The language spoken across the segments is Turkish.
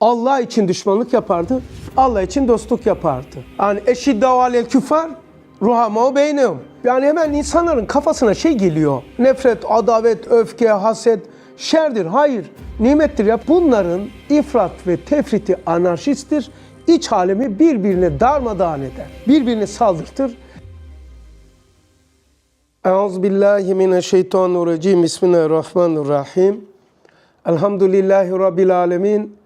Allah için düşmanlık yapardı, Allah için dostluk yapardı. Yani eşiddav alel küfar, ruhama beynum. Yani hemen insanların kafasına şey geliyor. Nefret, adavet, öfke, haset, şerdir. Hayır, nimettir ya. Bunların ifrat ve tefriti anarşisttir. İç alemi birbirine darmadağın eder. Birbirine saldırtır. Euzubillahimineşşeytanirracim. Bismillahirrahmanirrahim. Elhamdülillahi Rabbil alemin.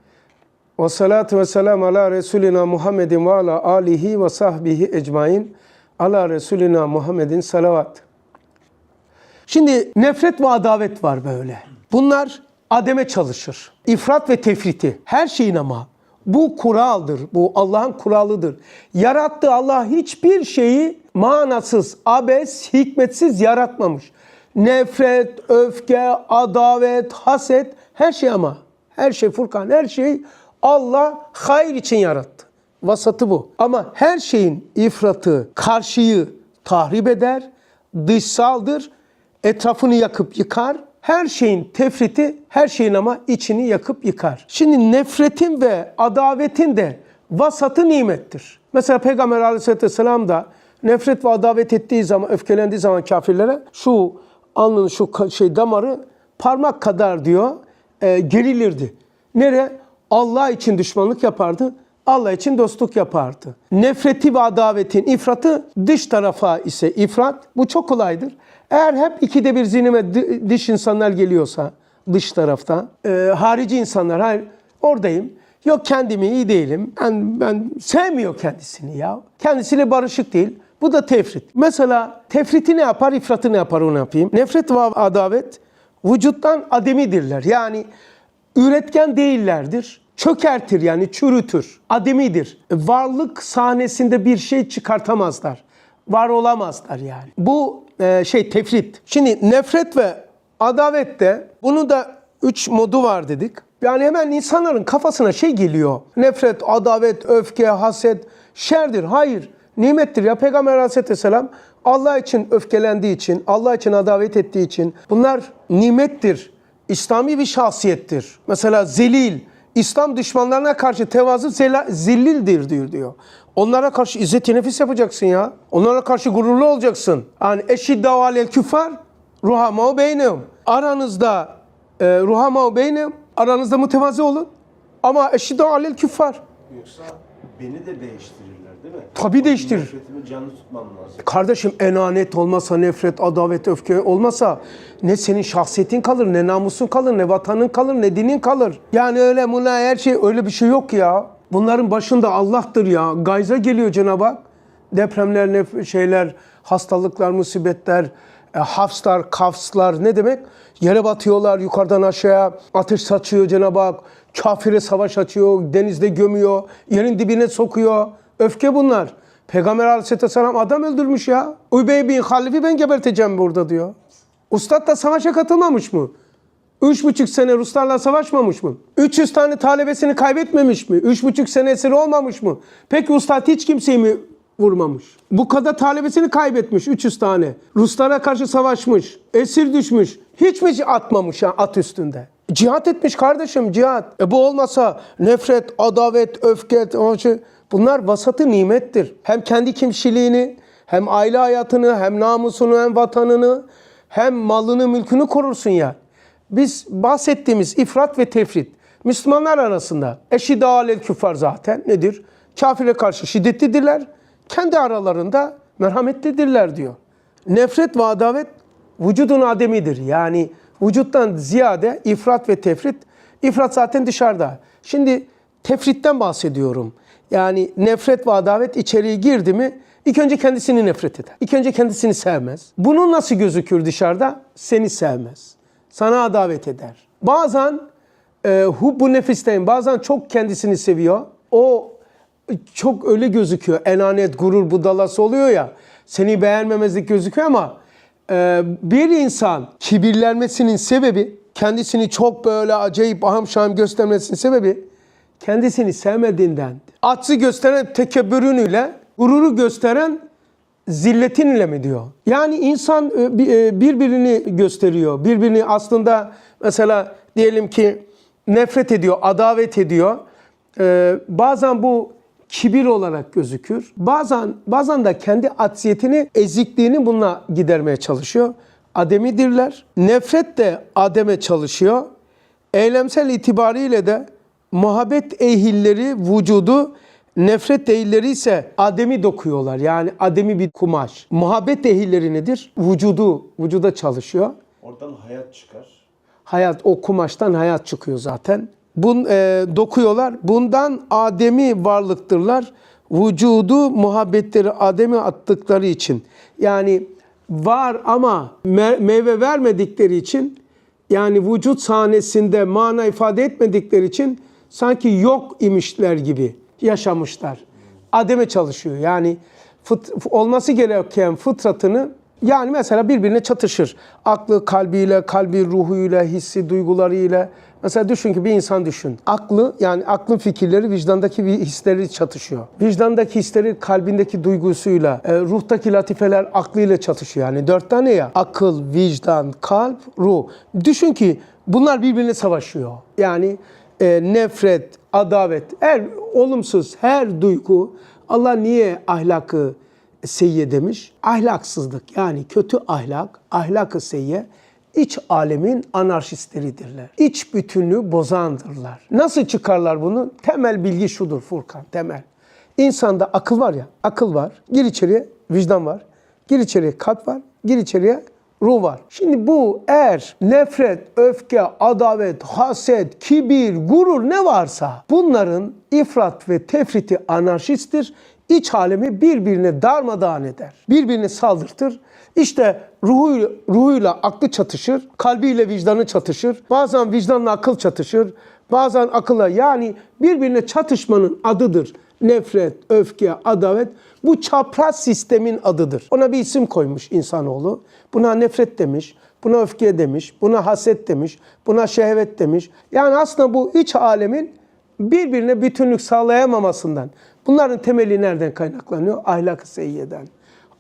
Ve salatu ve selam ala Resulina Muhammedin ve ala alihi ve sahbihi ecmain. Ala Resulina Muhammedin salavat. Şimdi nefret ve adavet var böyle. Bunlar ademe çalışır. İfrat ve tefriti. Her şeyin ama. Bu kuraldır. Bu Allah'ın kuralıdır. Yarattığı Allah hiçbir şeyi manasız, abes, hikmetsiz yaratmamış. Nefret, öfke, adavet, haset her şey ama. Her şey Furkan, her şey Allah hayır için yarattı. Vasatı bu. Ama her şeyin ifratı, karşıyı tahrip eder, dışsaldır, etrafını yakıp yıkar. Her şeyin tefriti, her şeyin ama içini yakıp yıkar. Şimdi nefretin ve adavetin de vasatı nimettir. Mesela Peygamber aleyhisselatü vesselam da nefret ve adavet ettiği zaman, öfkelendiği zaman kafirlere şu alnının şu şey damarı parmak kadar diyor e, gerilirdi. Nere? Allah için düşmanlık yapardı. Allah için dostluk yapardı. Nefreti ve adavetin ifratı dış tarafa ise ifrat. Bu çok kolaydır. Eğer hep ikide bir zihnime dış insanlar geliyorsa dış tarafta, e, harici insanlar, hayır oradayım. Yok kendimi iyi değilim. Ben, ben sevmiyor kendisini ya. Kendisiyle barışık değil. Bu da tefrit. Mesela tefriti ne yapar, ifratı ne yapar onu yapayım. Nefret ve adavet vücuttan ademidirler. Yani üretken değillerdir. Çökertir yani çürütür. Ademidir. Varlık sahnesinde bir şey çıkartamazlar. Var olamazlar yani. Bu e, şey tefrit. Şimdi nefret ve adavette bunu da üç modu var dedik. Yani hemen insanların kafasına şey geliyor. Nefret, adavet, öfke, haset, şerdir. Hayır, nimettir. Ya Peygamber Aleyhisselatü Vesselam Allah için öfkelendiği için, Allah için adavet ettiği için bunlar nimettir. İslami bir şahsiyettir. Mesela zelil, İslam düşmanlarına karşı tevazu zela- zillildir diyor diyor. Onlara karşı izzet nefis yapacaksın ya. Onlara karşı gururlu olacaksın. Yani eşiddav alel küfar, ruhama beynum. Aranızda e, ruhama beynum, aranızda mütevazi olun. Ama eşiddav alel küfar. Yoksa beni de değiştirirler değil mi? Tabii değiştirir. Nefretimi canlı tutmam lazım. Kardeşim enanet olmasa, nefret, adavet, öfke olmasa ne senin şahsiyetin kalır, ne namusun kalır, ne vatanın kalır, ne dinin kalır. Yani öyle buna her şey öyle bir şey yok ya. Bunların başında Allah'tır ya. Gayza geliyor Cenab-ı Hak. Depremler, nef- şeyler, hastalıklar, musibetler, e, hafslar, kafslar ne demek? Yere batıyorlar yukarıdan aşağıya. Ateş saçıyor Cenab-ı Hak. Kafire savaş açıyor, denizde gömüyor, yerin dibine sokuyor. Öfke bunlar. Peygamber aleyhisselatü vesselam adam öldürmüş ya. Übey bin Halif'i ben geberteceğim burada diyor. Ustad da savaşa katılmamış mı? Üç buçuk sene Ruslarla savaşmamış mı? 300 tane talebesini kaybetmemiş mi? Üç buçuk sene esiri olmamış mı? Peki ustad hiç kimseyi mi vurmamış? Bu kadar talebesini kaybetmiş 300 tane. Ruslara karşı savaşmış, esir düşmüş. Hiç mi atmamış ya at üstünde? Cihat etmiş kardeşim cihat. E bu olmasa nefret, adavet, öfke, şey- bunlar vasatı nimettir. Hem kendi kimşiliğini, hem aile hayatını, hem namusunu, hem vatanını, hem malını, mülkünü korursun ya. Biz bahsettiğimiz ifrat ve tefrit Müslümanlar arasında eşidâ alel küffar zaten nedir? Kafire karşı şiddetlidirler. Kendi aralarında merhametlidirler diyor. Nefret ve adavet vücudun ademidir. Yani vücuttan ziyade ifrat ve tefrit. İfrat zaten dışarıda. Şimdi tefritten bahsediyorum. Yani nefret ve adavet içeriye girdi mi ilk önce kendisini nefret eder. İlk önce kendisini sevmez. Bunun nasıl gözükür dışarıda? Seni sevmez. Sana adavet eder. Bazen e, hubbu nefisten bazen çok kendisini seviyor. O çok öyle gözüküyor. Enanet, gurur budalası oluyor ya. Seni beğenmemezlik gözüküyor ama e, bir insan kibirlenmesinin sebebi, kendisini çok böyle acayip aham şahım göstermesinin sebebi kendisini sevmediğinden. Atsı gösteren tekebbürünüyle, gururu gösteren zilletinle mi diyor? Yani insan e, e, birbirini gösteriyor. Birbirini aslında mesela diyelim ki nefret ediyor, adavet ediyor. Ee, bazen bu kibir olarak gözükür. Bazen bazen de kendi acziyetini, ezikliğini bununla gidermeye çalışıyor. Ademidirler. Nefret de ademe çalışıyor. Eylemsel itibariyle de muhabbet ehilleri vücudu, nefret ehilleri ise ademi dokuyorlar. Yani ademi bir kumaş. Muhabbet ehilleri nedir? Vücudu, vücuda çalışıyor. Oradan hayat çıkar. Hayat o kumaştan hayat çıkıyor zaten. Bun e, dokuyorlar. Bundan ademi varlıktırlar. Vücudu muhabbetleri ademi attıkları için. Yani var ama me- meyve vermedikleri için yani vücut sahnesinde mana ifade etmedikleri için sanki yok imişler gibi yaşamışlar. Ademe çalışıyor. Yani fıt- olması gereken fıtratını yani mesela birbirine çatışır. Aklı kalbiyle, kalbi ruhuyla, hissi duygularıyla. Mesela düşün ki bir insan düşün. Aklı yani aklın fikirleri vicdandaki hisleri çatışıyor. Vicdandaki hisleri kalbindeki duygusuyla, e, ruhtaki latifeler aklıyla çatışıyor. Yani dört tane ya. Akıl, vicdan, kalp, ruh. Düşün ki bunlar birbirine savaşıyor. Yani e, nefret, adavet, her olumsuz her duygu Allah niye ahlakı seyye demiş? Ahlaksızlık yani kötü ahlak, ahlakı seyye iç alemin anarşistleridirler. İç bütünlüğü bozandırlar. Nasıl çıkarlar bunu? Temel bilgi şudur Furkan, temel. İnsanda akıl var ya, akıl var. Gir içeriye vicdan var. Gir içeriye kalp var. Gir içeriye ruh var. Şimdi bu eğer nefret, öfke, adavet, haset, kibir, gurur ne varsa bunların ifrat ve tefriti anarşisttir. İç alemi birbirine darmadağın eder. Birbirine saldırtır. İşte ruhu, ruhuyla aklı çatışır, kalbiyle vicdanı çatışır. Bazen vicdanla akıl çatışır, bazen akılla yani birbirine çatışmanın adıdır nefret, öfke, adavet bu çapraz sistemin adıdır. Ona bir isim koymuş insanoğlu. Buna nefret demiş, buna öfke demiş, buna haset demiş, buna şehvet demiş. Yani aslında bu iç alemin birbirine bütünlük sağlayamamasından. Bunların temeli nereden kaynaklanıyor? Ahlak-ı seyyeden.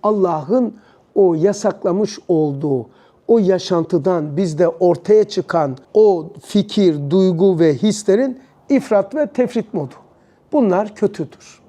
Allah'ın o yasaklamış olduğu o yaşantıdan bizde ortaya çıkan o fikir, duygu ve hislerin ifrat ve tefrit modu. Bunlar kötüdür.